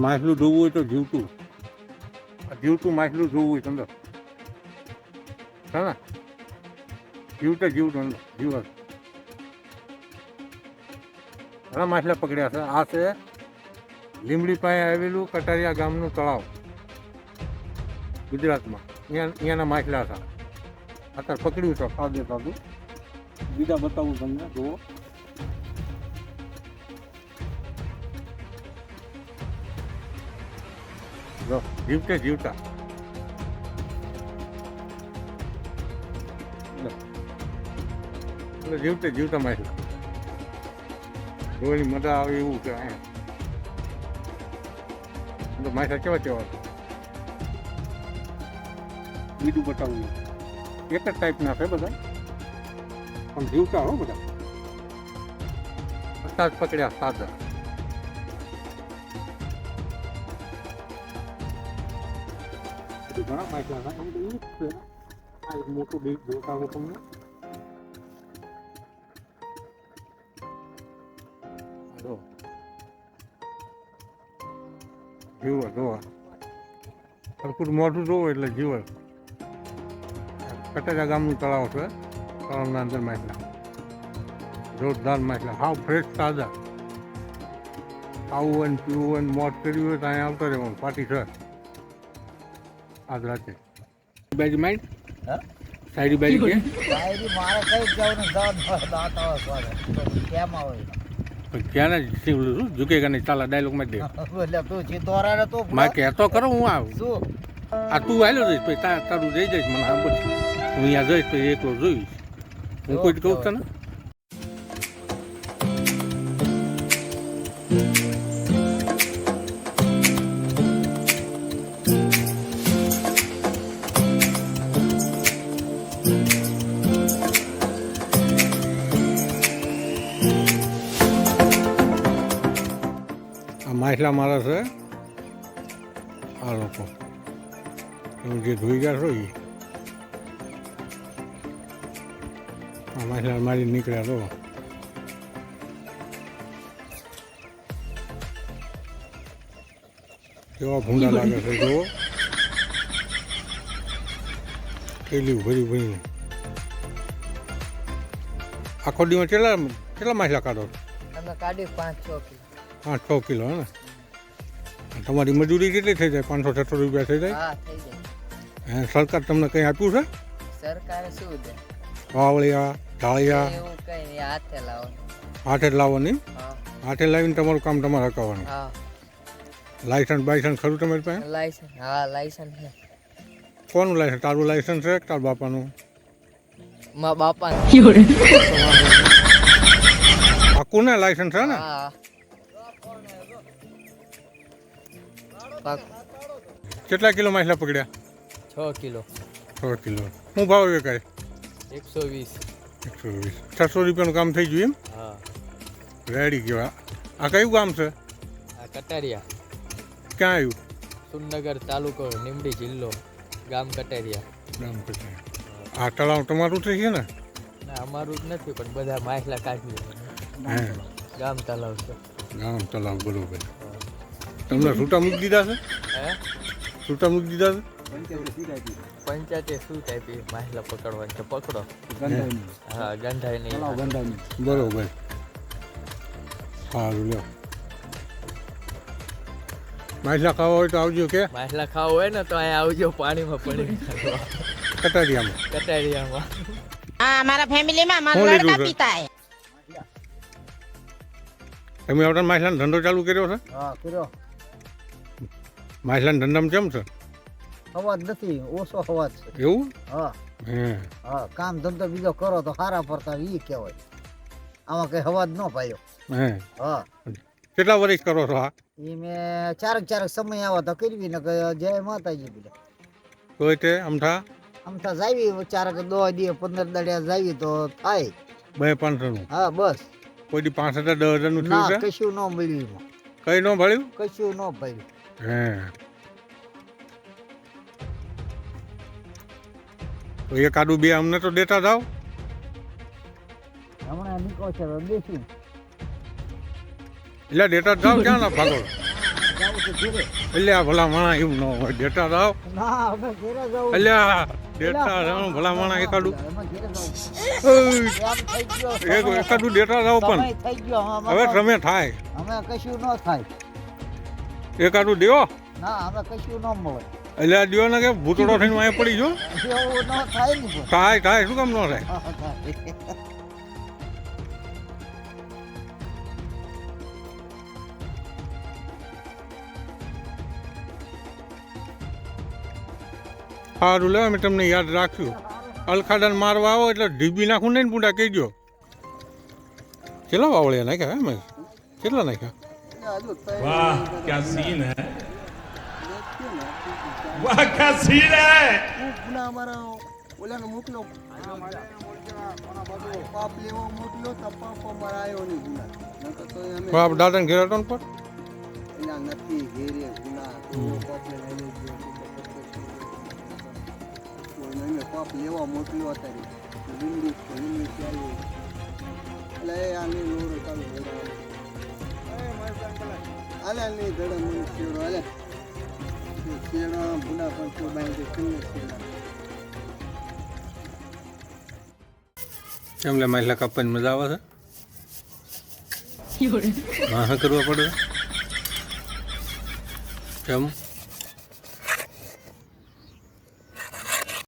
માછલું જોવું હોય તો જીવતું. જીવતું માછલું જોવું હોય અંદર. હા જીવતે જીવતું અંદર, જીવત. ઘણા માછલા પકડ્યા છે. આ છે લીમડી પાસે આવેલું કટારિયા ગામનું તળાવ. ગુજરાતમાં. અહીંયા, અહીંયાના માછલા હતા અત્યારે પકડ્યું છે. સાદે સાદું બીજા બતાવું તમને, જુઓ. જો, જીવતે જીવતા. જીવતે જીવતા માછલા જોવાની મજા આવે એવું છે અહીંયા. તો માછલા કેવા કેવા બીજું બતાવું એક જ ટાઈપના છે બધા. પણ જીવતા હો બધા. સાત પકડ્યા સાદા ઘણા એમ તો ઈ જ છે આ એક મોટું બીજ જોતા તમને જો જીવો જોવા સરખું મોટું જોવો એટલે જીવો કટેજા ગામનું તળાવ છે તળાવના અંદર માછલા જોરદાર માછલા હાવ ફ્રેશ તાજા આવું હોય પીવું હોય ને મોત કર્યું હોય તો અહીંયા આવતો રહેવાનું પાટી છે રાતે બાજુ માઇન્ડ હા? સાઈડ બાજુ કે? ડાયરી મારે કઈ જવાનું જવાનું દાંત આવે કેમ આવે ક્યાં ને શીવલું છું ઝુકે નહીં? ચાલા ડાયલોગમાં દે. એટલે તું સીધો રે તો માં કરો હું આવું. શું? આ તું હાલ્યો જઈશ પછી તાર તારું જઈ જઈશ મને સાંભળ હું અહીંયા જઈશ તો એકલો જોઈશ. હું કોઈ કહું તને માછલા મારે છે. આ લોકો. તમે જે ધોઈ ગયા છો એ આ માછલા મારી નીકળ્યા તો. કેવા ભૂંડા લાગે છે જુઓ. કેટલી ભરી ભરીને આખો દિવસ કેટલા કેટલા માછલા કાઢો છો? અમે કાઢી પાંચ છ કિલો. પાંચ છ કિલો હે ને? તમારી મજૂરી કેટલી થઈ જાય? પાંચસો છસો રૂપિયા થઈ જાય? હા થઈ જાય. હે, સરકાર તમને કંઈ આપ્યું છે? સરકારે શું દે? વાવળિયા ઢાળિયા? હાથે લાવો હાથે જ લાવવાની? હા. હાથે લાવીને તમારું કામ તમારે હકાવવાનું હા. લાયસન્સ બાયસન્સ ખરું તમારી પાસે? લાયસન્સ હા લાયસન્સ છે. કોનું લાયસન્સ? તારું લાયસન્સ છે તાર બાપાનું? મા બાપા આખું ને લાયસન્સ છે ને? હા. પાક કેટલા કિલો માછલા પકડ્યા? છ કિલો. છ કિલો. હું ભાવ વેકાય એકસો વીસ. એકસો વીસ. છસો રૂપિયાનું કામ થઈ ગયું એમ? હા. રેડી કેવા આ કયું ગામ છે? આ કટારિયા. ક્યાં આવ્યું સુનગર તાલુકો નીમડી જિલ્લો ગામ કટારિયા. ગામ કટારિયા. આ તળાવ તમારું થઈ છે ને? ના અમારું જ નથી પણ બધા માછલા કાઢીએ હે. ગામ તળાવ છે. ગામ તળાવ બરોબર. તમને છૂટા મૂકી દીધા છે? હે? છૂટા મૂકી દીધા છે? પંચાયતે શું કાપી માહિલા પકડવાની છે પકડો. હા ગંધાય નહીં ગંધાય નહીં બરોબર. સારું લ્યો. માછલા ખાવા હોય તો આવજો કે? માછલા ખાવા હોય ને તો અહીંયા આવજો પાણીમાં પડી કટારિયામાં. કટારિયામાં. હા અમારા ફેમિલીમાં મારા લડકા પિતા હે તમે આવતા માછલાનો ધંધો ચાલુ કર્યો છે? હા કર્યો. માછલાના ધંધામાં કેમ છે? અવાજ નથી ઓછો અવાજ છે. એવું? હા. હા. કામ ધંધો બીજો કરો તો સારા પડતા એ કહેવાય. આમાં કઈ અવાજ ન પાયો. હા. કેટલા વર્ષ કરો છો આ? એ મેં ચારક ચારક સમય આવે તો કરવી ને જય માતાજી બોલે. કોઈ તે અમથા? અમથા જાવી ચારક દો દી પંદર દાડિયા જાવી તો થાય. બે પાંચસોનું હા બસ. કોઈ દી પાંચ હજાર દસ હજારનું નું થયું કશું ન મળ્યું. કઈ ન ભળ્યું? કશું ન હે તો એક આડું બે અમને તો દેતા જાઓ. હમણાં નીકળો છે દેશું એટલે ડેટા જાવ ક્યાં ના ભાગો? જાવું એટલે આ ભલા માણા એવું ન હોય ડેટા જવું એટલે ડેટા રાવ ભલા માણા એકાડું અમે ઘેરે જવું ઓય, એમ થઈ ગયો એક એકાદું ડેટા જાવ પણ. હવે તમે થાય. અમે કશું ન થાય. એકાદું દેવો? ના અમે કશું ન મળે. એટલે આ દેવો ને કે ભૂતળો થઈને વાંહે પડી જો થાય થાય શું કામ ન થાય? સારું લે અમે તમને યાદ રાખ્યું. અલખાડાને મારવા આવો એટલે ઢીબી નાખું નહીં ને પૂંડા કહેજો કેટલા વાવળિયા નાખ્યા એમ? કેટલા નાખ્યા? वाह क्या सीन है वाह क्या सीन है પુના અમારા ઓલાને મોકલો પાપ લેવો મોકલ્યો તો પાપ અમારા આવ્યો નહીં ગુના નકર તો અમે બાપ દાદાને ઘેર હતો ને પર એલા નથી ઘેરે ગુના તો પાપ લઈને ગયો તો અમે પાપ લેવા મોકલ્યો અત્યારે તો લીમડી તો લીમડી ચાલ્યો એટલે એ આને લોરો ચાલુ કર્યો હાલે હાલે ધડા મને હાલે. ભૂના પણ તો લે મહિલા કાપવાની મજા આવે છે? હા કરવા પડે. કેમ?